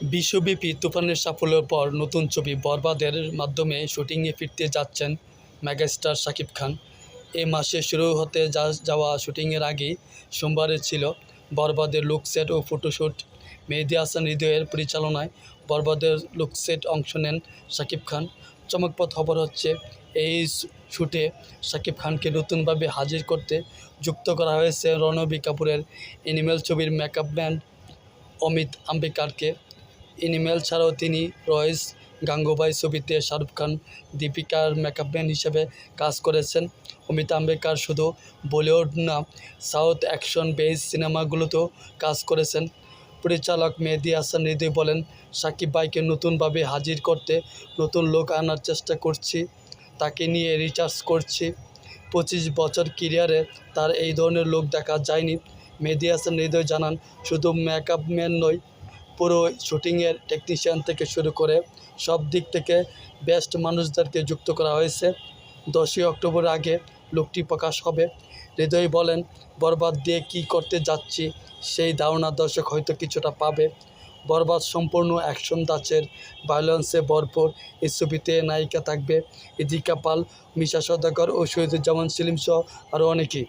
বিশ্বব্যাপী তুফানের সাফল্যের পর নতুন ছবি বরবাদের মাধ্যমে শুটিংয়ে ফিরতে যাচ্ছেন মেগাস্টার শাকিব খান। এ মাসে শুরু হতে যা যাওয়া শুটিংয়ের আগেই সোমবারে ছিল বরবাদের লুকসেট ও ফটোশ্যুট মেহেদি হাসান হৃদয়ের পরিচালনায় বরবাদের লুকসেট অংশ নেন শাকিব খান। চমকপ্রদ খবর হচ্ছে, এই শ্যুটে শাকিব খানকে নতুনভাবে হাজির করতে যুক্ত করা হয়েছে রণবীর কাপুরের এনিমেল ছবির মেকআপ ম্যান অমিত আম্বেকারকে এনিমেল ছাড়াও তিনি রয়েস গাঙ্গুবাই ছবিতে শাহরুখ খান দীপিকার মেকআপম্যান হিসেবে কাজ করেছেন। অমিত আম্বেকার শুধু বলিউড না, সাউথ অ্যাকশন বেস সিনেমাগুলোতেও কাজ করেছেন। পরিচালক মেহেদী হাসান হৃদয় বলেন, সাকিব ভাইকে নতুনভাবে হাজির করতে নতুন লোক আনার চেষ্টা করছি, তাকে নিয়ে রিচার্জ করছি। পঁচিশ বছর কেরিয়ারে তার এই ধরনের লোক দেখা যায়নি। মেহেদী হাসান হৃদয় জানান, শুধু মেকআপ ম্যান নয় পুরো শুটিংয়ের টেকনিশিয়ান থেকে শুরু করে সব দিক থেকে বেস্ট মানুষদেরকে যুক্ত করা হয়েছে। দশই অক্টোবর আগে লোকটি প্রকাশ হবে। হৃদয় বলেন, বরবাদ দিয়ে কি করতে যাচ্ছি, সেই ধারণা দর্শক হয়তো কিছুটা পাবে। বরবাদ সম্পূর্ণ অ্যাকশন দাচের ভায়োলেন্সে ভরপুর এই ছবিতে নায়িকা থাকবে। ইদিকা পাল, মিশা সদাগর ও শহীদুজ্জামান সেলিম সহ আরও অনেকেই।